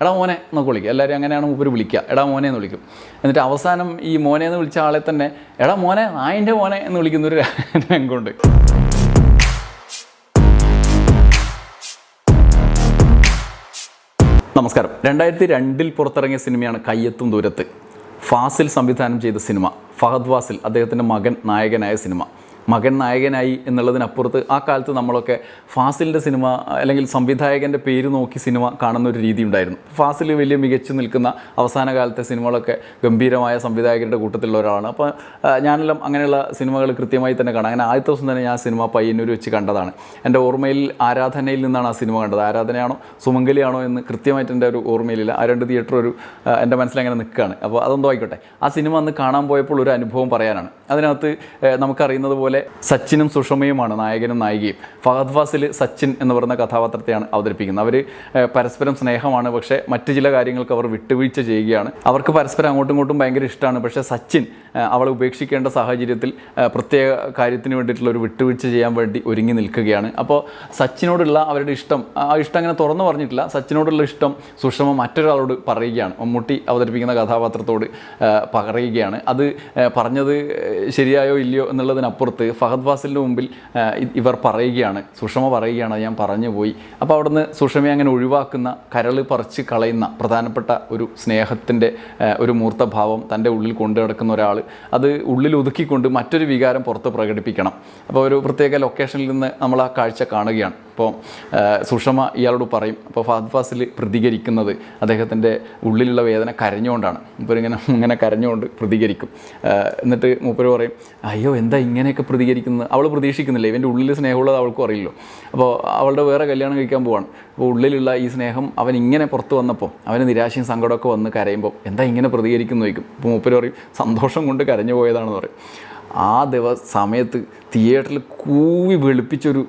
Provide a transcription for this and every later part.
എടാ മോനെ എന്നൊക്കെ വിളിക്കും. എല്ലാവരും അങ്ങനെയാണ് മൂപ്പര് വിളിക്കുക. എടാ മോനെ എന്ന് വിളിക്കും. എന്നിട്ട് അവസാനം ഈ മോനെ എന്ന് വിളിച്ച ആളെ തന്നെ എടാ മോനെ നായന്റെ മോനെ എന്ന് വിളിക്കുന്ന ഒരു രംഗമുണ്ട്. നമസ്കാരം. രണ്ടായിരത്തി രണ്ടിൽ പുറത്തിറങ്ങിയ സിനിമയാണ് കയ്യെത്തും ദൂരത്ത്. ഫാസിൽ സംവിധാനം ചെയ്ത സിനിമ ഫഹദ് വാസിൽ അദ്ദേഹത്തിന്റെ മകൻ നായകനായ സിനിമ. മകൻ നായകനായി എന്നുള്ളതിനപ്പുറത്ത് ആ കാലത്ത് നമ്മളൊക്കെ ഫാസിലിന്റെ സിനിമ അല്ലെങ്കിൽ സംവിധായകന്റെ പേര് നോക്കി സിനിമ കാണുന്ന ഒരു രീതി ഉണ്ടായിരുന്നു. ഫാസിൽ വലിയ മികച്ചു നിൽക്കുന്ന അവസാന കാലത്തെ സിനിമകളൊക്കെ ഗംഭീരമായ സംവിധായകരുടെ കൂട്ടത്തിലുള്ള ഒരാളാണ്. അപ്പോൾ ഞാനെല്ലാം അങ്ങനെയുള്ള സിനിമകൾ കൃത്യമായി തന്നെ കാണാം. അങ്ങനെ ആദ്യത്തെ ദിവസം തന്നെ ഞാൻ ആ സിനിമ പയ്യന്നൂർ വെച്ച് കണ്ടതാണ്. എന്റെ ഓർമ്മയിൽ ആരാധനയിൽ നിന്നാണ് ആ സിനിമ കണ്ടത്. ആരാധനയാണോ സുമംഗലിയാണോ എന്ന് കൃത്യമായിട്ട് എന്റെ ഒരു ഓർമ്മയിലില്ല. ആ രണ്ട് തിയേറ്റർ ഒരു എന്റെ മനസ്സിൽ അങ്ങനെ നിൽക്കുകയാണ്. അപ്പോൾ അതെന്തോ ആയിക്കോട്ടെ. ആ സിനിമ അന്ന് കാണാൻ പോയപ്പോൾ ഒരു അനുഭവം പറയാനാണ്. അതിനകത്ത് നമുക്കറിയുന്നത് പോലെ സച്ചിനും സുഷമയുമാണ് നായകനും നായികയും. ഫഹദ് ഫാസിൽ സച്ചിൻ എന്ന് പറയുന്ന കഥാപാത്രത്തെയാണ് അവതരിപ്പിക്കുന്നത്. അവർ പരസ്പരം സ്നേഹമാണ് പക്ഷേ മറ്റു ചില കാര്യങ്ങൾക്ക് അവർ വിട്ടുവീഴ്ച ചെയ്യുകയാണ്. അവർക്ക് പരസ്പരം അങ്ങോട്ടും ഇങ്ങോട്ടും ഭയങ്കര ഇഷ്ടമാണ് പക്ഷേ സച്ചിൻ അവളെ ഉപേക്ഷിക്കേണ്ട സാഹചര്യത്തിൽ പ്രത്യേക കാര്യത്തിന് വേണ്ടിയിട്ടുള്ള ഒരു വിട്ടുവീഴ്ച ചെയ്യാൻ വേണ്ടി ഒരുങ്ങി നിൽക്കുകയാണ്. അപ്പോൾ സച്ചിനോടുള്ള അവരുടെ ഇഷ്ടം ആ ഇഷ്ടം അങ്ങനെ തുറന്നു പറഞ്ഞിട്ടില്ല. സച്ചിനോടുള്ള ഇഷ്ടം സുഷമ മറ്റൊരാളോട് പറയുകയാണ്. മമ്മൂട്ടി അവതരിപ്പിക്കുന്ന കഥാപാത്രത്തോട് പറയുകയാണ്. അത് പറഞ്ഞത് ശരിയായോ ഇല്ലയോ എന്നുള്ളതിനപ്പുറത്ത് ഫഹദ് ഫാസിലിന്റെ മുമ്പിൽ ഇവർ പറയുകയാണ്. സുഷമ പറയുകയാണ് ഞാൻ പറഞ്ഞു പോയി. അപ്പോൾ അവിടുന്ന് സുഷമയെ അങ്ങനെ ഒഴിവാക്കുന്ന കരൾ പറിച്ച് കളയുന്ന പ്രധാനപ്പെട്ട ഒരു സ്നേഹത്തിന്റെ ഒരു മൂർത്തഭാവം തന്റെ ഉള്ളിൽ കൊണ്ടു കിടക്കുന്ന ഒരാൾ അത് ഉള്ളിൽ ഒതുക്കിക്കൊണ്ട് മറ്റൊരു വികാരം പുറത്ത് പ്രകടിപ്പിക്കണം. അപ്പോൾ ഒരു പ്രത്യേക ലൊക്കേഷനിൽ നിന്ന് നമ്മൾ ആ കാഴ്ച കാണുകയാണ്. അപ്പോൾ സുഷമ ഇയാളോട് പറയും അപ്പോൾ ഫഹദ് ഫാസിൽ പ്രതികരിക്കുന്നത് അദ്ദേഹത്തിന്റെ ഉള്ളിലുള്ള വേദന കരഞ്ഞുകൊണ്ടാണ്. മൂപ്പരിങ്ങനെ ഇങ്ങനെ കരഞ്ഞുകൊണ്ട് പ്രതികരിക്കും. എന്നിട്ട് മൂപ്പര് പറയും അയ്യോ എന്താ ഇങ്ങനെയൊക്കെ പ്രതികരിക്കുന്നത്? അവൾ പ്രതീക്ഷിക്കുന്നില്ല. ഇവന്റെ ഉള്ളിൽ സ്നേഹമുള്ളത് അവൾക്കും അറിയില്ലോ. അപ്പോൾ അവളുടെ വേറെ കല്യാണം കഴിക്കാൻ പോവാണ്. അപ്പോൾ ഉള്ളിലുള്ള ഈ സ്നേഹം അവൻ ഇങ്ങനെ പുറത്ത് വന്നപ്പോൾ അവന് നിരാശയും സങ്കടമൊക്കെ വന്ന് കരയുമ്പോൾ എന്താ ഇങ്ങനെ പ്രതികരിക്കുന്നു? ചോദിക്കും. അപ്പോൾ മൂപ്പര് പറയും സന്തോഷം കൊണ്ട് കരഞ്ഞു പോയതാണെന്ന് പറയും. ആ ദിവസ സമയത്ത് തിയേറ്ററിൽ കൂവി വെളുപ്പിച്ചൊരു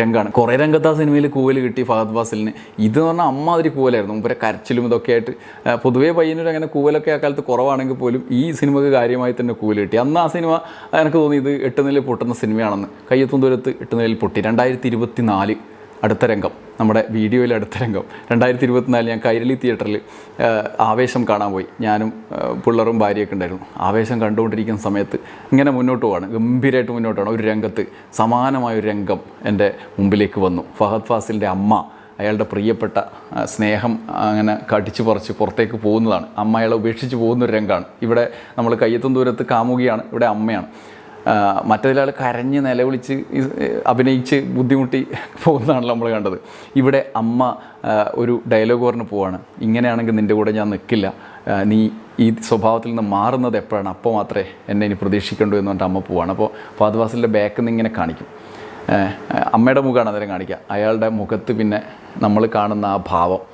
രംഗമാണ് കുറേ രംഗത്ത് ആ സിനിമയിൽ കൂവൽ കിട്ടി ഫഹദ് ഫാസിലിന്. ഇത് എന്ന് പറഞ്ഞാൽ അമ്മ ഒരു കൂവലായിരുന്നു. മുമ്പേ കരച്ചിലും ഇതൊക്കെ ആയിട്ട് പൊതുവേ പയ്യന്നൂർ അങ്ങനെ കൂവലൊക്കെ ആ കാലത്ത് കുറവാണെങ്കിൽ പോലും ഈ സിനിമക്ക് കാര്യമായി തന്നെ കൂവൽ കിട്ടി. അന്ന് ആ സിനിമ എനിക്ക് തോന്നി ഇത് എട്ട് നിലയിൽ പൊട്ടുന്ന സിനിമയാണെന്ന്. കയ്യത്തും ദൂരത്ത് എട്ട് നിലയിൽ പൊട്ടി. രണ്ടായിരത്തി ഇരുപത്തി നാല് അടുത്ത രംഗം. നമ്മുടെ വീഡിയോയിൽ അടുത്ത രംഗം. രണ്ടായിരത്തി ഇരുപത്തിനാലിൽ ഞാൻ കൈരളി തിയേറ്ററിൽ ആവേശം കാണാൻ പോയി. ഞാനും പിള്ളറും ഭാര്യയൊക്കെ ഉണ്ടായിരുന്നു. ആവേശം കണ്ടുകൊണ്ടിരിക്കുന്ന സമയത്ത് ഇങ്ങനെ മുന്നോട്ട് പോവാണ്. ഗംഭീരമായിട്ട് മുന്നോട്ട് പോകണം ഒരു രംഗത്ത് സമാനമായ ഒരു രംഗം എന്റെ മുമ്പിലേക്ക് വന്നു. ഫഹദ് ഫാസിലിന്റെ അമ്മ അയാളുടെ പ്രിയപ്പെട്ട സ്നേഹം അങ്ങനെ കടിച്ചു പറിച്ച് പുറത്തേക്ക് പോകുന്നതാണ്. അമ്മ അയാളെ ഉപേക്ഷിച്ച് പോകുന്ന ഒരു രംഗമാണ്. ഇവിടെ നമ്മൾ കയ്യെത്തും ദൂരത്ത് കാമുകയാണ്. ഇവിടെ അമ്മയാണ്. ആ, മറ്റേതിലാൾ കരഞ്ഞ് നിലവിളിച്ച് അഭിനയിച്ച് ബുദ്ധിമുട്ടി പോകുന്നതാണല്ലോ നമ്മൾ കണ്ടത്. ഇവിടെ അമ്മ ഒരു ഡയലോഗ് പറഞ്ഞ് പോവാണ്. ഇങ്ങനെയാണെങ്കിൽ നിന്റെ കൂടെ ഞാൻ നിൽക്കില്ല നീ ഈ സ്വഭാവത്തിൽ നിന്ന് മാറുന്നത് എപ്പോഴാണ്? അപ്പോൾ മാത്രമേ എന്നെ ഇനി പ്രതീക്ഷിക്കേണ്ടൂ എന്ന് പറഞ്ഞിട്ട് അമ്മ പോവാണ്. അപ്പോൾ ഫാദ്വാസിന്റെ ബാക്കിൽ നിന്ന് ഇങ്ങനെ കാണിക്കും. അമ്മയുടെ മുഖമാണ് അന്നേരം കാണിക്കുക. അയാളുടെ മുഖത്ത് പിന്നെ നമ്മൾ കാണുന്ന ആ ഭാവം.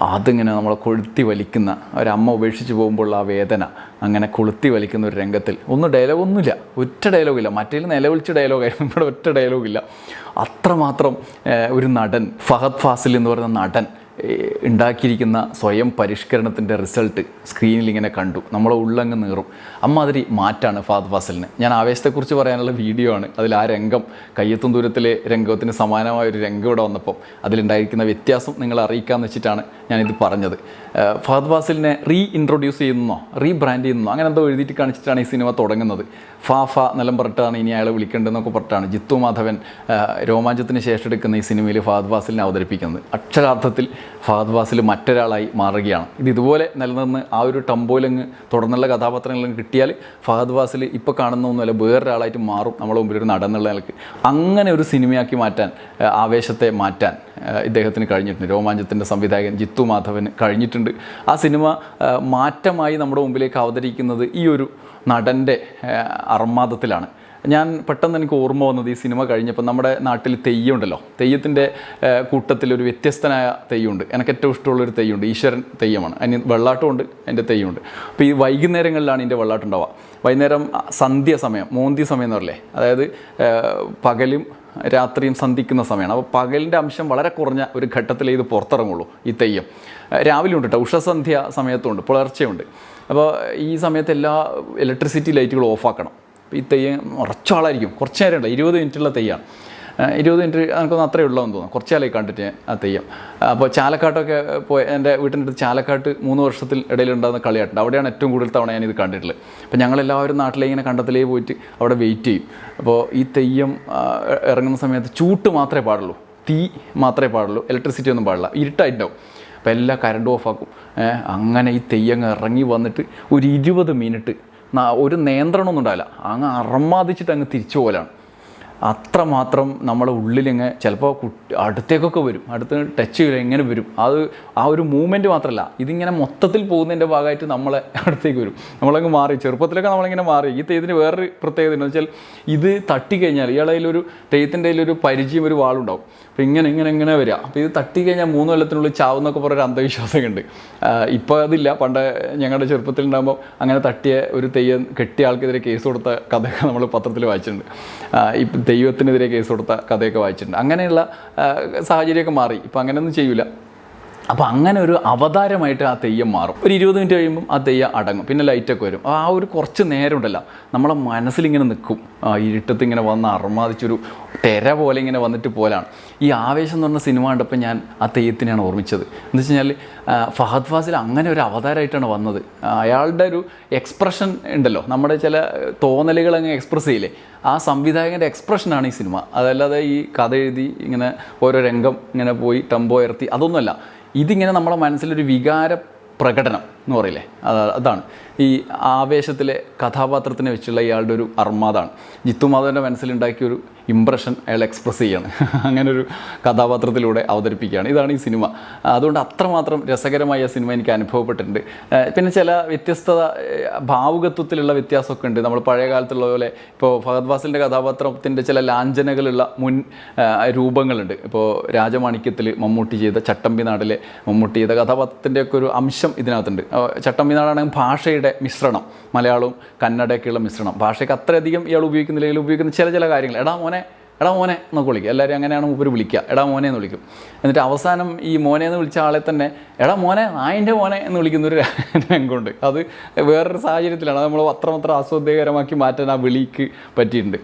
അതിങ്ങനെ നമ്മളെ കൊളുത്തി വലിക്കുന്ന ഒരമ്മ ഉപേക്ഷിച്ച് പോകുമ്പോൾ ആ വേദന അങ്ങനെ കൊളുത്തി വലിക്കുന്ന ഒരു രംഗത്തിൽ ഒന്നും ഡയലോഗൊന്നുമില്ല ഒറ്റ ഡയലോഗില്ല മറ്റേ നിലവിളിച്ച ഡയലോഗായിരുന്നു ഇവിടെ ഒറ്റ ഡയലോഗില്ല. അത്രമാത്രം ഒരു നടൻ ഫഹദ് ഫാസിൽ എന്ന് പറയുന്ന നടൻ ഉണ്ടാക്കിയിരിക്കുന്ന സ്വയം പരിഷ്കരണത്തിന്റെ റിസൾട്ട് സ്ക്രീനിൽ ഇങ്ങനെ കണ്ടു. നമ്മളെ ഉള്ളങ്ങ് നീറും. അമ്മാതിരി മാറ്റാണ് ഫാദ് ഫാസലിന്. ഞാൻ ആവേശത്തെക്കുറിച്ച് പറയാനുള്ള വീഡിയോ ആണ്. അതിൽ ആ രംഗം കയ്യെത്തും ദൂരത്തിലെ രംഗത്തിന് സമാനമായ ഒരു രംഗം ഇവിടെ വന്നപ്പോൾ അതിലുണ്ടായിരിക്കുന്ന വ്യത്യാസം നിങ്ങളെ അറിയിക്കാമെന്ന് വെച്ചിട്ടാണ് ഞാനിത് പറഞ്ഞത്. ഫാദ് ഫാസിലിനെ റീ ഇൻട്രൊഡ്യൂസ് ചെയ്യുന്നോ റീ ബ്രാൻഡ് ചെയ്യുന്നോ അങ്ങനെ എന്തോ എഴുതിയിട്ട് കാണിച്ചിട്ടാണ് ഈ സിനിമ തുടങ്ങുന്നത്. ഫാ ഫ നിലം പറഞ്ഞിട്ടാണ് ഇനി അയാളെ വിളിക്കേണ്ടതെന്നൊക്കെ പറഞ്ഞിട്ടാണ് ജിത്തു മാധവൻ രോമാഞ്ചത്തിന് ശേഷം എടുക്കുന്ന ഈ സിനിമയിൽ ഫഹദ് ഫാസിലിനെ അവതരിപ്പിക്കുന്നത്. അക്ഷരാർത്ഥത്തിൽ ഫഹദ് ഫാസിൽ മറ്റൊരാളായി മാറുകയാണ്. ഇത് ഇതുപോലെ നിലനിന്ന് ആ ഒരു ടംബോയിലങ്ങ് തുടർന്നുള്ള കഥാപാത്രങ്ങളങ്ങ് കിട്ടിയാൽ ഫഹദ് ഫാസിൽ ഇപ്പോൾ കാണുന്ന ഒന്നുമല്ല വേറൊരാളായിട്ട് മാറും. നമ്മുടെ മുമ്പിൽ ഒരു നടന്നുള്ള നിലയ്ക്ക്. അങ്ങനെ ഒരു സിനിമയാക്കി മാറ്റാൻ ആവേശത്തെ മാറ്റാൻ ഇദ്ദേഹത്തിന് കഴിഞ്ഞിട്ടുണ്ട്. രോമാഞ്ചത്തിന്റെ സംവിധായകൻ ജിത്തു മാധവന് കഴിഞ്ഞിട്ടുണ്ട്. ആ സിനിമ മാറ്റമായി നമ്മുടെ മുമ്പിലേക്ക് അവതരിക്കുന്നത് ഈ ഒരു നടന്റെ അർമാദത്തിലാണ്. ഞാൻ പെട്ടെന്ന് എനിക്ക് ഓർമ്മ വന്നത് ഈ സിനിമ കഴിഞ്ഞപ്പോൾ നമ്മുടെ നാട്ടിൽ തെയ്യമുണ്ടല്ലോ തെയ്യത്തിന്റെ കൂട്ടത്തിലൊരു വ്യത്യസ്തനായ തെയ്യമുണ്ട് എനിക്ക് ഏറ്റവും ഇഷ്ടമുള്ളൊരു തെയ്യമുണ്ട് ഈശ്വരൻ തെയ്യമാണ്. അതിന് വെള്ളാട്ടമുണ്ട് എന്റെ തെയ്യമുണ്ട് അപ്പോൾ ഈ വൈകുന്നേരങ്ങളിലാണ് ഇതിന്റെ വെള്ളാട്ടം ഉണ്ടാവുക. വൈകുന്നേരം സന്ധ്യ സമയം മോന്തി സമയം എന്ന് പറയില്ലേ? അതായത് പകലും രാത്രിയും സന്ധിക്കുന്ന സമയമാണ്. അപ്പോൾ പകലിന്റെ അംശം വളരെ കുറഞ്ഞ ഒരു ഘട്ടത്തിലേ ഇത് പുറത്തിറങ്ങുള്ളൂ ഈ തെയ്യം. രാവിലെ ഉണ്ട് കേട്ടോ. ഉഷസന്ധ്യ സമയത്തുണ്ട് പുലർച്ചെയുണ്ട്. അപ്പോൾ ഈ സമയത്ത് എല്ലാ ഇലക്ട്രിസിറ്റി ലൈറ്റുകളും ഓഫാക്കണം ഈ തെയ്യം കുറച്ച് ആളായിരിക്കും. കുറച്ച് നേരം ഉണ്ട് ഇരുപത് മിനിറ്റുള്ള തെയ്യാണ്. ഇരുപത് മിനിറ്റ് എനിക്കൊന്നും അത്രേ ഉള്ളതെന്ന് തോന്നുന്നു. കുറച്ചാലായി കണ്ടിട്ട് ആ തെയ്യം. അപ്പോൾ ചാലക്കാട്ടൊക്കെ പോയി എന്റെ വീട്ടിന്റെ അടുത്ത് ചാലക്കാട്ട് മൂന്ന് വർഷത്തിൽ ഇടയിലുണ്ടാകുന്ന കളിയാട്ടുണ്ട്. അവിടെയാണ് ഏറ്റവും കൂടുതൽ തവണ ഞാനിത് കണ്ടിട്ടുള്ളത്. അപ്പോൾ ഞങ്ങളെല്ലാവരും നാട്ടിലേ ഇങ്ങനെ കണ്ടത്തിലേ പോയിട്ട് അവിടെ വെയിറ്റ് ചെയ്യും. അപ്പോൾ ഈ തെയ്യം ഇറങ്ങുന്ന സമയത്ത് ചൂട്ട് മാത്രമേ പാടുള്ളൂ. തീ മാത്രമേ പാടുള്ളൂ. ഇലക്ട്രിസിറ്റി ഒന്നും പാടില്ല. ഇരുട്ടായിട്ടുണ്ടാവും. അപ്പോൾ എല്ലാ കരണ്ട് ഓഫാക്കും അങ്ങനെ ഈ തെയ്യങ്ങ് ഇറങ്ങി വന്നിട്ട് ഒരു ഇരുപത് മിനിറ്റ് ഒരു നിയന്ത്രണമൊന്നും ഉണ്ടാവില്ല. അങ്ങ് അറമാദിച്ചിട്ട് അങ്ങ് തിരിച്ചു പോലാണ് അത്രമാത്രം നമ്മളെ ഉള്ളിലിങ്ങ് ചിലപ്പോൾ കുട്ടി അടുത്തേക്കൊക്കെ വരും. അടുത്ത് ടച്ച് ചെയ്യില്ല എങ്ങനെ വരും. അത് ആ ഒരു മൂവ്മെന്റ് മാത്രമല്ല ഇതിങ്ങനെ മൊത്തത്തിൽ പോകുന്നതിന്റെ ഭാഗമായിട്ട് നമ്മളെ അടുത്തേക്ക് വരും. നമ്മളങ്ങ് മാറി. ചെറുപ്പത്തിലൊക്കെ നമ്മളിങ്ങനെ മാറി. ഈ തെയ്യത്തിന് വേറൊരു പ്രത്യേകത എന്ന് വെച്ചാൽ ഇത് തട്ടിക്കഴിഞ്ഞാൽ ഇയാളെ ഒരു തെയ്യത്തിന്റെ ഒരു പരിചയം ഒരു വാളുണ്ടാവും. അപ്പോൾ ഇങ്ങനെ ഇങ്ങനെ ഇങ്ങനെ വരിക. അപ്പോൾ ഇത് തട്ടിക്കഴിഞ്ഞാൽ മൂന്ന് കൊല്ലത്തിനുള്ളിൽ ചാവുന്നൊക്കെ പറഞ്ഞൊരു അന്ധവിശ്വാസമൊക്കെ ഉണ്ട് ഇപ്പോൾ അതില്ല. പണ്ട് ഞങ്ങളുടെ ചെറുപ്പത്തിൽ ചെറുപ്പത്തിലുണ്ടാകുമ്പോൾ അങ്ങനെ തട്ടിയ ഒരു തെയ്യം കെട്ടിയ ആൾക്കെതിരെ കേസ് കൊടുത്ത കഥയൊക്കെ നമ്മൾ പത്രത്തിൽ വായിച്ചിട്ടുണ്ട്. ഇപ്പം ദൈവത്തിനെതിരെ കേസ് കൊടുത്ത കഥയൊക്കെ വായിച്ചിട്ടുണ്ട്. അങ്ങനെയുള്ള സാഹചര്യമൊക്കെ മാറി. ഇപ്പം അങ്ങനെയൊന്നും ചെയ്യൂല. അപ്പോൾ അങ്ങനെ ഒരു അവതാരമായിട്ട് ആ തെയ്യം മാറും. ഒരു ഇരുപത് മിനിറ്റ് കഴിയുമ്പം ആ തെയ്യം അടങ്ങും. പിന്നെ ലൈറ്റൊക്കെ വരും. ആ ഒരു കുറച്ച് നേരം ഉണ്ടല്ലോ. നമ്മളെ മനസ്സിലിങ്ങനെ നിൽക്കും. ഇരുട്ടത്ത് ഇങ്ങനെ വന്ന് അർമാദിച്ചൊരു തെര പോലെ ഇങ്ങനെ വന്നിട്ട് പോലാണ്. ഈ ആവേശം എന്ന് പറഞ്ഞ സിനിമ കണ്ടപ്പോൾ ഞാൻ ആ തെയ്യത്തിനെയാണ് ഓർമ്മിച്ചത്. എന്ന് വെച്ച് കഴിഞ്ഞാൽ ഫഹദ് ഫാസിൽ അങ്ങനെ ഒരു അവതാരമായിട്ടാണ് വന്നത്. അയാളുടെ ഒരു എക്സ്പ്രഷൻ ഉണ്ടല്ലോ. നമ്മുടെ ചില തോന്നലുകൾ അങ്ങ് എക്സ്പ്രസ് ചെയ്യില്ലേ? ആ സംവിധായകന്റെ എക്സ്പ്രഷനാണ് ഈ സിനിമ. അതല്ലാതെ ഈ കഥ എഴുതി ഇങ്ങനെ ഓരോ രംഗം ഇങ്ങനെ പോയി ടെമ്പോ ഉയർത്തി. അതൊന്നുമല്ല. ഇതിങ്ങനെ നമ്മുടെ മനസ്സിലൊരു വികാര പ്രകടനം എന്ന് പറയില്ലേ? അതാണ്. ഈ ആവേശത്തിലെ കഥാപാത്രത്തിനെ വെച്ചുള്ള ഇയാളുടെ ഒരു അർമാദാണ് ജിത്തു മാധവന്റെ മനസ്സിലുണ്ടാക്കിയ ഒരു ഇമ്പ്രഷൻ അയാൾ എക്സ്പ്രസ് ചെയ്യാണ്. അങ്ങനെ ഒരു കഥാപാത്രത്തിലൂടെ അവതരിപ്പിക്കുകയാണ്. ഇതാണ് ഈ സിനിമ. അതുകൊണ്ട് അത്രമാത്രം രസകരമായ സിനിമ എനിക്ക് അനുഭവപ്പെട്ടിട്ടുണ്ട്. പിന്നെ ചില വ്യത്യസ്തത ഭാവുകത്വത്തിലുള്ള വ്യത്യാസമൊക്കെ ഉണ്ട്. നമ്മൾ പഴയ കാലത്തുള്ള പോലെ ഇപ്പോൾ ഫഹദ് വാസിലിന്റെ കഥാപാത്രത്തിന്റെ ചില ലാഞ്ചനകളുള്ള മുൻ രൂപങ്ങളുണ്ട്. ഇപ്പോൾ രാജമാണിക്യത്തിൽ മമ്മൂട്ടി ചെയ്ത ചട്ടമ്പി നാടിലെ മമ്മൂട്ടി ചെയ്ത കഥാപാത്രത്തിന്റെയൊക്കെ ഒരു അംശം ഇതിനകത്തുണ്ട്. ഏഹ് ചട്ടമ്പി നാടാണെങ്കിൽ ഭാഷയുടെ മിശ്രണം മലയാളവും കന്നഡയൊക്കെയുള്ള മിശ്രണം. ഭാഷയ്ക്ക് അത്രയധികം ഇയാൾ ഉപയോഗിക്കുന്നില്ലെങ്കിൽ ഉപയോഗിക്കുന്ന ചില ചില കാര്യങ്ങൾ. എടാ മോനെ എടാ മോനെ എന്നൊക്കെ വിളിക്കും. എല്ലാവരും അങ്ങനെയാണ് മൂപ്പര് വിളിക്കുക. എടാ മോനെ എന്ന് വിളിക്കും. എന്നിട്ട് അവസാനം ഈ മോനെ എന്ന് വിളിച്ച ആളെ തന്നെ എടാ മോനെ നായന്റെ മോനെ എന്ന് വിളിക്കുന്ന ഒരു രംഗമുണ്ട്. അത് വേറൊരു സാഹചര്യത്തിലാണ്. നമ്മൾ അത്രമാത്രം ആസ്വാദ്യകരമാക്കി മാറ്റാൻ ആ വിളിക്ക് പറ്റിയിട്ടുണ്ട്.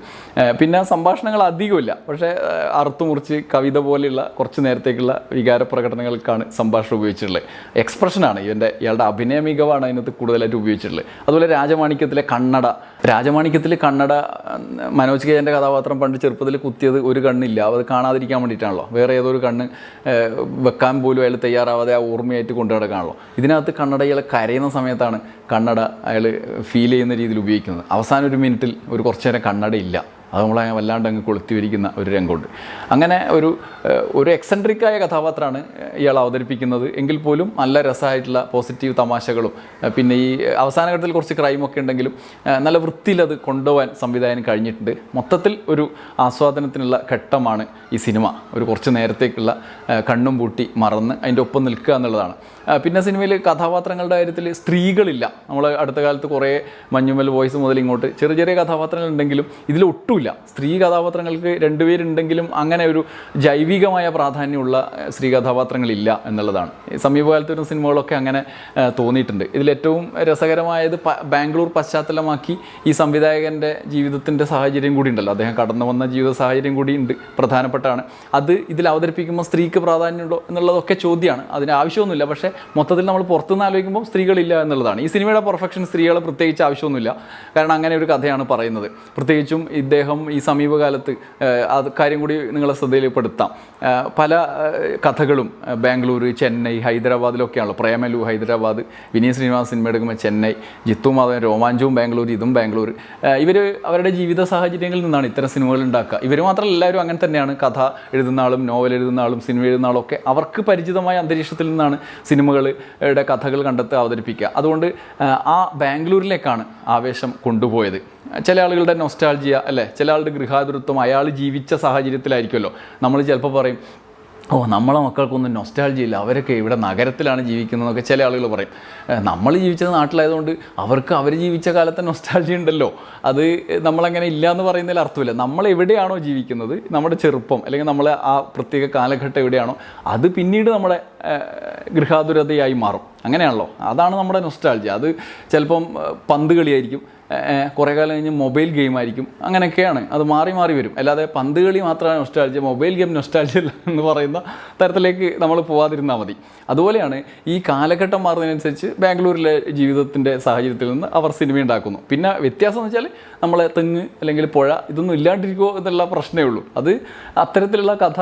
പിന്നെ സംഭാഷണങ്ങൾ അധികമില്ല. പക്ഷേ അറുത്തുമുറിച്ച് അറുത്തു മുറിച്ച് കവിത പോലെയുള്ള കുറച്ച് നേരത്തേക്കുള്ള വികാര പ്രകടനങ്ങൾക്കാണ് സംഭാഷണം ഉപയോഗിച്ചിട്ടുള്ളത്. എക്സ്പ്രഷനാണ് ഇവന്റെ ഇയാളുടെ അഭിനയ മികവാണ് അതിനകത്ത് കൂടുതലായിട്ട് ഉപയോഗിച്ചിട്ടുള്ളത്. അതുപോലെ രാജമാണിക്യത്തിലെ കണ്ണട. രാജമാണിക്യത്തിൽ കണ്ണട മനോജ് മനോജ് കെജന്റെ കഥാപാത്രം പണ്ട് ചെറുപ്പത്തിൽ കുത്തിയത് ഒരു കണ്ണില്ല. അത് കാണാതിരിക്കാൻ വേണ്ടിയിട്ടാണല്ലോ. വേറെ ഏതൊരു കണ്ണ് വെക്കാൻ പോലും അയാൾ തയ്യാറാവാതെ ആ ഓർമ്മയായിട്ട് കൊണ്ടു നടക്കാണല്ലോ. ഇതിനകത്ത് കണ്ണട ഇയാൾ കരയുന്ന സമയത്താണ് കണ്ണട അയാൾ ഫീൽ ചെയ്യുന്ന രീതിയിൽ ഉപയോഗിക്കുന്നത്. അവസാന ഒരു മിനിറ്റിൽ ഒരു കുറച്ചു നേരം കണ്ണട ഇല്ല അത് നമ്മളെ വല്ലാണ്ട് അങ്ങ് കൊളുത്തിവരിക്കുന്ന ഒരു രംഗമുണ്ട്. അങ്ങനെ ഒരു ഒരു എക്സെൻട്രിക്കായ കഥാപാത്രമാണ് ഇയാൾ അവതരിപ്പിക്കുന്നത്. എങ്കിൽ പോലും നല്ല രസമായിട്ടുള്ള പോസിറ്റീവ് തമാശകളും പിന്നെ ഈ അവസാന ഘട്ടത്തിൽ കുറച്ച് ക്രൈമൊക്കെ ഉണ്ടെങ്കിലും നല്ല വൃത്തിയിൽ അത് കൊണ്ടുപോകാൻ സംവിധാനം കഴിഞ്ഞിട്ടുണ്ട്. മൊത്തത്തിൽ ഒരു ആസ്വാദനത്തിനുള്ള ഘട്ടമാണ് ഈ സിനിമ. ഒരു കുറച്ച് നേരത്തേക്കുള്ള കണ്ണും പൂട്ടി മറന്ന് അതിന്റെ ഒപ്പം നിൽക്കുക എന്നുള്ളതാണ്. പിന്നെ സിനിമയിൽ കഥാപാത്രങ്ങളുടെ കാര്യത്തിൽ സ്ത്രീകളില്ല. നമ്മൾ അടുത്ത കാലത്ത് കുറേ മഞ്ഞുമൽ വോയിസ് മുതൽ ഇങ്ങോട്ട് ചെറിയ ചെറിയ കഥാപാത്രങ്ങളുണ്ടെങ്കിലും ഇതിൽ ഒട്ടുമില്ല. സ്ത്രീ കഥാപാത്രങ്ങൾക്ക് രണ്ടുപേരുണ്ടെങ്കിലും അങ്ങനെ ഒരു ജൈവികമായ പ്രാധാന്യമുള്ള സ്ത്രീ കഥാപാത്രങ്ങളില്ല എന്നുള്ളതാണ്. സമീപകാലത്ത് വരുന്ന സിനിമകളൊക്കെ അങ്ങനെ തോന്നിയിട്ടുണ്ട്. ഇതിലേറ്റവും രസകരമായത് ബാംഗ്ലൂർ പശ്ചാത്തലമാക്കി ഈ സംവിധായകന്റെ ജീവിതത്തിന്റെ സാഹചര്യം കൂടി ഉണ്ടല്ലോ. അദ്ദേഹം കടന്നു വന്ന ജീവിത സാഹചര്യം കൂടി ഉണ്ട് പ്രധാനപ്പെട്ടാണ്. അത് ഇതിൽ അവതരിപ്പിക്കുമ്പോൾ സ്ത്രീക്ക് പ്രാധാന്യമുണ്ടോ എന്നുള്ളതൊക്കെ ചോദ്യമാണ്. അതിന് ആവശ്യമൊന്നുമില്ല. പക്ഷേ മൊത്തത്തിൽ നമ്മൾ പുറത്തുനിന്ന് ആലോചിക്കുമ്പോൾ സ്ത്രീകളില്ല എന്നുള്ളതാണ്. ഈ സിനിമയുടെ പെർഫെക്ഷൻ സ്ത്രീകളെ പ്രത്യേകിച്ച് ആവശ്യമൊന്നുമില്ല. കാരണം അങ്ങനെ ഒരു കഥയാണ് പറയുന്നത്. പ്രത്യേകിച്ചും ഇദ്ദേഹം ഈ സമീപകാലത്ത് അത് കാര്യം കൂടി നിങ്ങളെ ശ്രദ്ധയിൽപ്പെടുത്താം. പല കഥകളും ബാംഗ്ലൂർ ചെന്നൈ ഹൈദരാബാദിലൊക്കെയാണല്ലോ. പ്രേമലു ഹൈദരാബാദ് വിനീത് ശ്രീനിവാസ് സിനിമ എടുക്കുമ്പോൾ ചെന്നൈ ജിത്തു മാധവൻ രോമാഞ്ചവും ബാംഗ്ലൂർ ഇതും ബാംഗ്ലൂർ ഇവർ അവരുടെ ജീവിത സാഹചര്യങ്ങളിൽ നിന്നാണ് ഇത്തരം സിനിമകൾ ഉണ്ടാക്കുക. ഇവർ മാത്രമല്ല എല്ലാവരും അങ്ങനെ തന്നെയാണ്. കഥ എഴുതുന്ന ആളും നോവൽ എഴുതുന്ന ആളും സിനിമ എഴുതുന്ന ആളും ഒക്കെ അവർക്ക് പരിചിതമായ അന്തരീക്ഷത്തിൽ നിന്നാണ് സിനിമകളുടെ കഥകൾ കണ്ടെത്തി അവതരിപ്പിക്കുക. അതുകൊണ്ട് ആ ബാംഗ്ലൂരിലേക്കാണ് ആവേശം കൊണ്ടുപോയത്. ചില ആളുകളുടെ നൊസ്റ്റാൾജിയ അല്ലേ? ചില ഗൃഹാതുരത്വം അയാൾ ജീവിച്ച സാഹചര്യത്തിലായിരിക്കുമല്ലോ. നമ്മൾ ചിലപ്പോൾ പറയും ഓ നമ്മളെ മക്കൾക്കൊന്നും നൊസ്റ്റാൾജി ഇല്ല. അവരൊക്കെ ഇവിടെ നഗരത്തിലാണ് ജീവിക്കുന്നതെന്നൊക്കെ ചില ആളുകൾ പറയും. നമ്മൾ ജീവിച്ചത് നാട്ടിലായതുകൊണ്ട് അവർക്ക് അവർ ജീവിച്ച കാലത്തെ നൊസ്റ്റാൾജി ഉണ്ടല്ലോ. അത് നമ്മളങ്ങനെ ഇല്ല എന്ന് പറയുന്നതിൽ അർത്ഥമില്ല. നമ്മൾ എവിടെയാണോ ജീവിക്കുന്നത് നമ്മുടെ ചെറുപ്പം അല്ലെങ്കിൽ നമ്മളെ ആ പ്രത്യേക കാലഘട്ടം എവിടെയാണോ അത് പിന്നീട് നമ്മുടെ ഗൃഹാതുരതയായി മാറും. അങ്ങനെയാണല്ലോ. അതാണ് നമ്മുടെ നൊസ്റ്റാൾജി അത് ചിലപ്പം പന്ത് കളിയായിരിക്കും കുറേ കാലം കഴിഞ്ഞ് മൊബൈൽ ഗെയിം ആയിരിക്കും അങ്ങനെയൊക്കെയാണ്. അത് മാറി മാറി വരും. അല്ലാതെ പന്ത് കളി മാത്രമാണ് നൊസ്റ്റാൾജിയ മൊബൈൽ ഗെയിം നൊസ്റ്റാൾജിയ എന്ന് പറയുന്ന തരത്തിലേക്ക് നമ്മൾ പോവാതിരുന്നാൽ മതി. അതുപോലെയാണ് ഈ കാലഘട്ടം മാറുന്നതിനനുസരിച്ച് ബാംഗ്ലൂരിലെ ജീവിതത്തിന്റെ സാഹചര്യത്തിൽ നിന്ന് അവർ സിനിമ ഉണ്ടാക്കുന്നു. പിന്നെ വ്യത്യാസം എന്ന് വെച്ചാൽ നമ്മളെ തെങ്ങ് അല്ലെങ്കിൽ പുഴ ഇതൊന്നും ഇല്ലാണ്ടിരിക്കുമോ എന്നുള്ള പ്രശ്നമേ ഉള്ളൂ. അത് അത്തരത്തിലുള്ള കഥ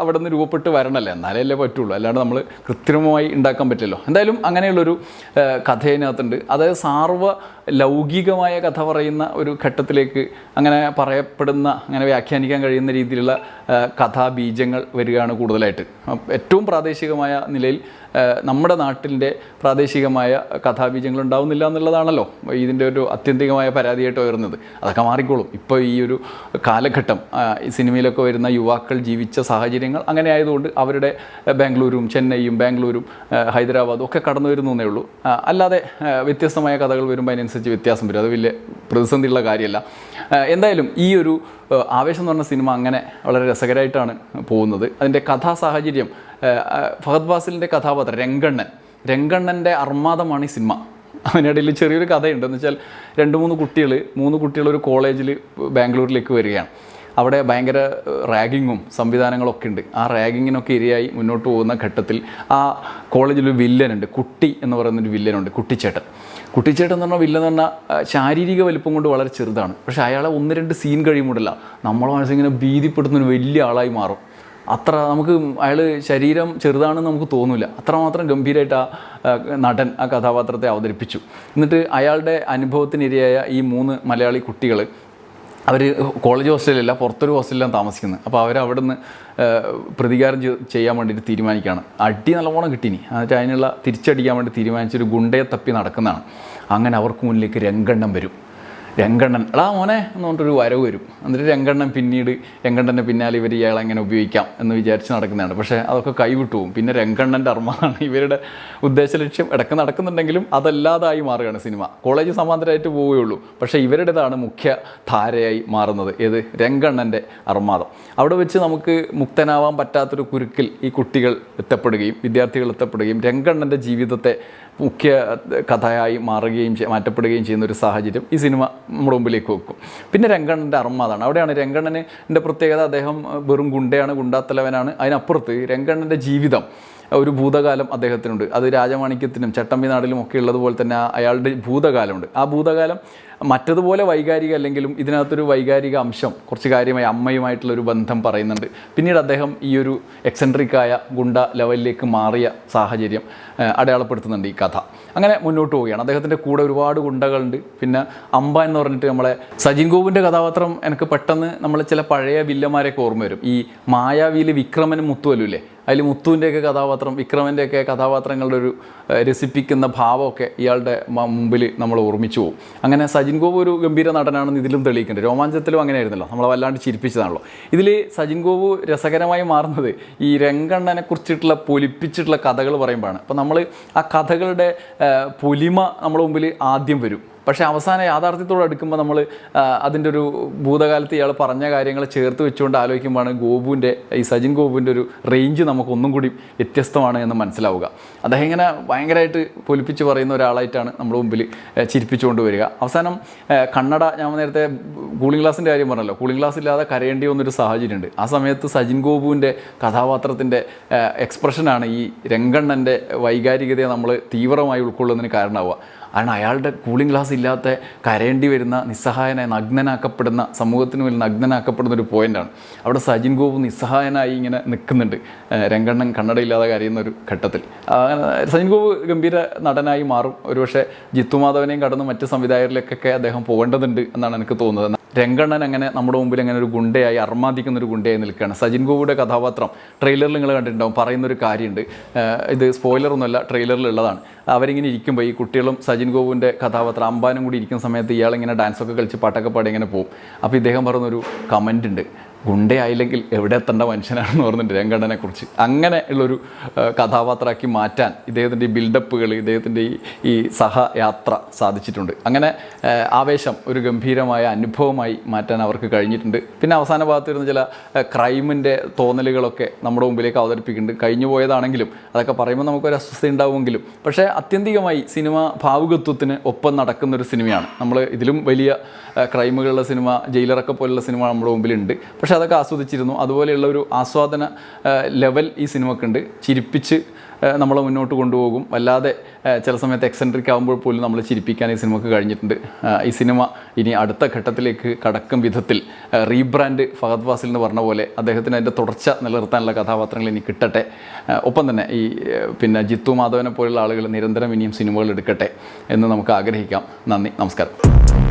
അവിടെ നിന്ന് രൂപപ്പെട്ട് വരണമല്ലേ എന്നാലേ അല്ലേ പറ്റുള്ളൂ. അല്ലാണ്ട് നമ്മൾ കൃത്രിമമായി ഉണ്ടാക്കാൻ പറ്റില്ലല്ലോ. എന്തായാലും അങ്ങനെയുള്ളൊരു കഥ അതിനകത്തുണ്ട്. അതായത് സാർവ ലൗകികമായ കഥ പറയുന്ന ഒരു ഘട്ടത്തിലേക്ക് അങ്ങനെ പറയപ്പെടുന്ന അങ്ങനെ വ്യാഖ്യാനിക്കാൻ കഴിയുന്ന രീതിയിലുള്ള കഥാബീജങ്ങൾ വരികയാണ് കൂടുതലായിട്ട്. ഏറ്റവും പ്രാദേശികമായ നിലയിൽ നമ്മുടെ നാട്ടിന്റെ പ്രാദേശികമായ കഥാബീജങ്ങൾ ഉണ്ടാവുന്നില്ല എന്നുള്ളതാണല്ലോ ഇതിന്റെ ഒരു അത്യന്തികമായ പരാതിയായിട്ട് ഉയർന്നത്. അതൊക്കെ മാറിക്കോളും. ഇപ്പോൾ ഈ ഒരു കാലഘട്ടം ഈ സിനിമയിലൊക്കെ വരുന്ന യുവാക്കൾ ജീവിച്ച സാഹചര്യങ്ങൾ അങ്ങനെ ആയതുകൊണ്ട് അവരുടെ ബാംഗ്ലൂരും ചെന്നൈയും ബാംഗ്ലൂരും ഹൈദരാബാദും ഒക്കെ കടന്നു വരുന്നു എന്നേ ഉള്ളൂ. അല്ലാതെ വ്യത്യസ്തമായ കഥകൾ വരുമ്പോൾ അതിനനുസരിച്ച് വ്യത്യാസം വരും. അത് വലിയ പ്രതിസന്ധിയുള്ള കാര്യമല്ല. എന്തായാലും ഈ ഒരു ആവേശം എന്ന് പറഞ്ഞ സിനിമ അങ്ങനെ വളരെ രസകരമായിട്ടാണ് പോകുന്നത്. അതിന്റെ കഥാ സാഹചര്യം ഫഹദ് ഫാസിലിന്റെ കഥാപാത്രം രംഗണ്ണൻ. രംഗണ്ണന്റെ അർമാദമാണ് ഈ സിനിമ. അതിനിടയിൽ ചെറിയൊരു കഥയുണ്ട്. എന്ന് വെച്ചാൽ രണ്ട് മൂന്ന് കുട്ടികൾ മൂന്ന് കുട്ടികൾ ഒരു കോളേജിൽ ബാംഗ്ലൂരിലേക്ക് വരികയാണ്. അവിടെ ഭയങ്കര റാഗിങ്ങും സംവിധാനങ്ങളൊക്കെ ഉണ്ട്. ആ റാഗിങ്ങിനൊക്കെ ഇരയായി മുന്നോട്ട് പോകുന്ന ഘട്ടത്തിൽ ആ കോളേജിലൊരു വില്ലനുണ്ട് കുട്ടി എന്ന് പറയുന്നൊരു വില്ലനുണ്ട് കുട്ടിച്ചേട്ടൻ. കുട്ടിച്ചേട്ടൻ എന്ന് പറഞ്ഞാൽ വില്ലെന്ന് പറഞ്ഞാൽ ശാരീരിക വലിപ്പം കൊണ്ട് വളരെ ചെറുതാണ്. പക്ഷേ അയാളെ ഒന്ന് രണ്ട് സീൻ കഴിയുമ്പോഴല്ല നമ്മളെ മനസ്സിങ്ങനെ ഭീതിപ്പെടുന്ന ഒരു വലിയ ആളായി മാറും. അത്ര നമുക്ക് അയാൾ ശരീരം ചെറുതാണെന്ന് നമുക്ക് തോന്നില്ല അത്രമാത്രം ഗംഭീരമായിട്ട് ആ നടൻ ആ കഥാപാത്രത്തെ അവതരിപ്പിച്ചു. എന്നിട്ട് അയാളുടെ അനുഭവത്തിനിരയായ ഈ മൂന്ന് മലയാളി കുട്ടികൾ അവർ കോളേജ് ഹോസ്റ്റലിലല്ല പുറത്തൊരു ഹോസ്റ്റലിലാണ് താമസിക്കുന്നത്. അപ്പോൾ അവരവിടെ നിന്ന് പ്രതികാരം ചെയ്യാൻ വേണ്ടിയിട്ട് തീരുമാനിക്കുകയാണ്. അടി നല്ലവണ്ണം കിട്ടിനി. എന്നിട്ട് അതിനുള്ള തിരിച്ചടിക്കാൻ വേണ്ടി തീരുമാനിച്ചൊരു ഗുണ്ടയെ തപ്പി നടക്കുന്നതാണ്. അങ്ങനെ അവർക്ക് മുന്നിലേക്ക് രംഗണ്ണം വരും. രംഗണ്ണൻ. എടാ മോനെ എന്ന് പറഞ്ഞിട്ടൊരു വരവ് വരും. എന്നിട്ട് രംഗണ്ണൻ പിന്നീട് രംഗണ്ണന്റെ പിന്നാലെ ഇവർ ഇയാളെ എങ്ങനെ ഉപയോഗിക്കാം എന്ന് വിചാരിച്ച് നടക്കുന്നതാണ്. പക്ഷേ അതൊക്കെ കൈവിട്ടു പിന്നെ രംഗണ്ണന്റെ അർമ്മമാണ് ഇവരുടെ ഉദ്ദേശ ലക്ഷ്യം. ഇടയ്ക്ക് നടക്കുന്നുണ്ടെങ്കിലും അതല്ലാതായി മാറുകയാണ് സിനിമ. കോളേജ് സമാന്തരമായിട്ട് പോവുകയുള്ളൂ പക്ഷേ ഇവരുടേതാണ് മുഖ്യ ധാരയായി മാറുന്നത്. ഏത്? രംഗണ്ണന്റെ അർമാദം. അവിടെ വെച്ച് നമുക്ക് മുക്തനാവാൻ പറ്റാത്തൊരു കുരുക്കിൽ ഈ കുട്ടികൾ എത്തപ്പെടുകയും വിദ്യാർത്ഥികൾ എത്തപ്പെടുകയും രംഗണ്ണന്റെ ജീവിതത്തെ മുഖ്യ കഥയായി മാറുകയും മാറ്റപ്പെടുകയും ചെയ്യുന്ന ഒരു സാഹചര്യം ഈ സിനിമ നമ്മുടെ മുമ്പിലേക്ക് വെക്കും. പിന്നെ രംഗണ്ണന്റെ അർമാതാണ് അവിടെയാണ് രംഗണ്ണന്റെ പ്രത്യേകത അദ്ദേഹം വെറും ഗുണ്ടയാണ് ഗുണ്ടാത്തലവനാണ്. അതിനപ്പുറത്ത് രംഗണ്ണന്റെ ജീവിതം ഒരു ഭൂതകാലം അദ്ദേഹത്തിനുണ്ട്. അത് രാജമാണിക്യത്തിനും ചട്ടമ്പി നാടിലും ഒക്കെ ഉള്ളതുപോലെ തന്നെ അയാളുടെ ഭൂതകാലമുണ്ട്. ആ ഭൂതകാലം മറ്റതുപോലെ വൈകാരിക അല്ലെങ്കിലും ഇതിനകത്തൊരു വൈകാരിക അംശം കുറച്ച് കാര്യമായി അമ്മയുമായിട്ടുള്ള ഒരു ബന്ധം പറയുന്നുണ്ട്. പിന്നീട് അദ്ദേഹം ഈ ഒരു എക്സെൻട്രിക്കായ ഗുണ്ട ലെവലിലേക്ക് മാറിയ സാഹചര്യം അടയാളപ്പെടുത്തുന്നുണ്ട് ഈ കഥ. അങ്ങനെ മുന്നോട്ട് പോവുകയാണ്. അദ്ദേഹത്തിന്റെ കൂടെ ഒരുപാട് ഗുണ്ടകളുണ്ട്. പിന്നെ അമ്പ എന്ന് പറഞ്ഞിട്ട് നമ്മളെ സജിൻ ഗോവിന്റെ കഥാപാത്രം എനിക്ക് പെട്ടെന്ന് നമ്മൾ ചില പഴയ വില്ലന്മാരെയൊക്കെ ഓർമ്മ വരും. ഈ മായാവിയിൽ വിക്രമനും മുത്തുവല്ലുല്ലേ അതിൽ മുത്തുവിന്റെയൊക്കെ കഥാപാത്രം വിക്രമന്റെയൊക്കെ കഥാപാത്രങ്ങളുടെ ഒരു രസിപ്പിക്കുന്ന ഭാവമൊക്കെ ഇയാളുടെ മുമ്പിൽ നമ്മൾ ഓർമ്മിച്ചു പോകും. അങ്ങനെ സജിൻ ഗോപു ഒരു ഗംഭീര നടനാണെന്ന് ഇതിലും തെളിയിക്കുന്നുണ്ട്. രോമാഞ്ചത്തിലും അങ്ങനെ ആയിരുന്നല്ലോ നമ്മളെ വല്ലാണ്ട് ചിരിപ്പിച്ചതാണല്ലോ. ഇതിൽ സജിൻ ഗോപു രസകരമായി മാറുന്നത് ഈ രംഗണ്ണനെ കുറിച്ചിട്ടുള്ള പൊലിപ്പിച്ചിട്ടുള്ള കഥകൾ പറയുമ്പോഴാണ്. അപ്പോൾ നമ്മൾ ആ കഥകളുടെ പൊലിമ നമ്മുടെ മുമ്പിൽ ആദ്യം വരും. പക്ഷേ അവസാന യാഥാർത്ഥ്യത്തോട് അടുക്കുമ്പോൾ നമ്മൾ അതിന്റെ ഒരു ഭൂതകാലത്ത് ഇയാൾ പറഞ്ഞ കാര്യങ്ങൾ ചേർത്ത് വെച്ചുകൊണ്ട് ആലോചിക്കുമ്പോഴാണ് ഗോപുവിന്റെ ഈ സജിൻ ഗോപുവിന്റെ ഒരു റേഞ്ച് നമുക്ക് ഒന്നും കൂടി വ്യത്യസ്തമാണ് എന്ന് മനസ്സിലാവുക. അദ്ദേഹം ഇങ്ങനെ ഭയങ്കരമായിട്ട് പൊലിപ്പിച്ച് പറയുന്ന ഒരാളായിട്ടാണ് നമ്മുടെ മുമ്പിൽ ചിരിപ്പിച്ചുകൊണ്ട് വരിക. അവസാനം കണ്ണട ഞാൻ നേരത്തെ കൂളിംഗ് ഗ്ലാസിന്റെ കാര്യം പറഞ്ഞല്ലോ. കൂളിംഗ് ഗ്ലാസ് ഇല്ലാതെ കരയേണ്ടി വന്നൊരു സാഹചര്യമുണ്ട്. ആ സമയത്ത് സജിൻ ഗോപുവിന്റെ കഥാപാത്രത്തിന്റെ എക്സ്പ്രഷനാണ് ഈ രംഗണ്ണന്റെ വൈകാരികതയെ നമ്മൾ തീവ്രമായി ഉൾക്കൊള്ളുന്നതിന് കാരണമാവുക. കാരണം അയാളുടെ കൂളിംഗ് ഗ്ലാസ് ഇല്ലാത്ത കരയേണ്ടി വരുന്ന നിസ്സഹായനായി നഗ്നനാക്കപ്പെടുന്ന സമൂഹത്തിന് മുന്നിൽ നഗ്നനാക്കപ്പെടുന്ന ഒരു പോയിന്റാണ് അവിടെ സജിൻ ഗോപു നിസ്സഹായനായി ഇങ്ങനെ നിൽക്കുന്നുണ്ട്. രംഗണ്ണൻ കണ്ണടയില്ലാതെ കരയുന്ന ഒരു ഘട്ടത്തിൽ. സജിൻ ഗോപു ഗംഭീര നടനായി മാറും. ഒരുപക്ഷെ ജിത്തു മാധവനെയും കടന്ന് മറ്റ് സംവിധായകരിലേക്കൊക്കെ അദ്ദേഹം പോകേണ്ടതുണ്ട് എന്നാണ് എനിക്ക് തോന്നുന്നത്. രംഗണ്ണൻ അങ്ങനെ നമ്മുടെ മുമ്പിൽ അങ്ങനെ ഒരു ഗുണ്ടയായി അർമാദിക്കുന്ന ഒരു ഗുണ്ടയായി നിൽക്കുകയാണ്. സജിൻ ഗോപിയുടെ കഥാപാത്രം ട്രെയിലറിൽ നിങ്ങൾ കണ്ടിട്ടുണ്ടാവും പറയുന്നൊരു കാര്യമുണ്ട്. ഇത് സ്പോയിലറൊന്നുമല്ല ട്രെയിലറിലുള്ളതാണ് അവരിങ്ങനെ ഇരിക്കുമ്പോൾ ഈ കുട്ടികളും സജിൻ ഗോപുവിന്റെ കഥാപാത്രം അമ്പാനും കൂടി ഇരിക്കുന്ന സമയത്ത് ഇയാളിങ്ങനെ ഡാൻസൊക്കെ കളിച്ച് പാട്ടൊക്കെ പാടി ഇങ്ങനെ പോകും. അപ്പോൾ ഇദ്ദേഹം പറയുന്നൊരു കമന്റ് ഉണ്ട്. ഗുണ്ടയായില്ലെങ്കിൽ എവിടെ എത്തേണ്ട മനുഷ്യനാണെന്ന് പറഞ്ഞിട്ട് രംഗണ്ണനെക്കുറിച്ച്. അങ്ങനെ ഉള്ളൊരു കഥാപാത്രമാക്കി മാറ്റാൻ ഇദ്ദേഹത്തിന്റെ ഈ ബിൽഡപ്പുകൾ ഇദ്ദേഹത്തിന്റെ ഈ ഈ സഹയാത്ര സാധിച്ചിട്ടുണ്ട്. അങ്ങനെ ആവേശം ഒരു ഗംഭീരമായ അനുഭവമായി മാറ്റാൻ അവർക്ക് കഴിഞ്ഞിട്ടുണ്ട്. പിന്നെ അവസാന ഭാഗത്ത് വരുന്ന ചില ക്രൈമിന്റെ തോന്നലുകളൊക്കെ നമ്മുടെ മുമ്പിലേക്ക് അവതരിപ്പിക്കുന്നുണ്ട്. കഴിഞ്ഞു പോയതാണെങ്കിലും അതൊക്കെ പറയുമ്പോൾ നമുക്കൊരു അസ്വസ്ഥ ഉണ്ടാവുമെങ്കിലും. പക്ഷേ അത്യന്തികമായി സിനിമ ഭാവുകത്വത്തിന് ഒപ്പം നടക്കുന്നൊരു സിനിമയാണ്. നമ്മൾ ഇതിലും വലിയ ക്രൈമുകളുള്ള സിനിമ ജയിലറൊക്കെ പോലുള്ള സിനിമ നമ്മുടെ മുമ്പിലുണ്ട്. പക്ഷേ അതൊക്കെ ആസ്വദിച്ചിരുന്നു. അതുപോലെയുള്ള ഒരു ആസ്വാദന ലെവൽ ഈ സിനിമക്കുണ്ട് ചിരിപ്പിച്ച് നമ്മളെ മുന്നോട്ട് കൊണ്ടുപോകും. വല്ലാതെ ചില സമയത്ത് എക്സെൻട്രിക് ആകുമ്പോൾ പോലും നമ്മൾ ചിരിപ്പിക്കാൻ ഈ സിനിമക്ക് കഴിഞ്ഞിട്ടുണ്ട്. ഈ സിനിമ ഇനി അടുത്ത ഘട്ടത്തിലേക്ക് കടക്കും വിധത്തിൽ റീബ്രാൻഡ് ഫഹദ് ഫാസിൽ എന്ന് പറഞ്ഞ പോലെ അദ്ദേഹത്തിന് അതിന്റെ തുടർച്ച നിലനിർത്താനുള്ള കഥാപാത്രങ്ങൾ ഇനി കിട്ടട്ടെ. ഒപ്പം തന്നെ ഈ പിന്നെ ജിത്തു മാധവനെ പോലുള്ള ആളുകൾ നിരന്തരം ഇനിയും സിനിമകൾ എടുക്കട്ടെ എന്ന് നമുക്ക് ആഗ്രഹിക്കാം. നന്ദി നമസ്കാരം.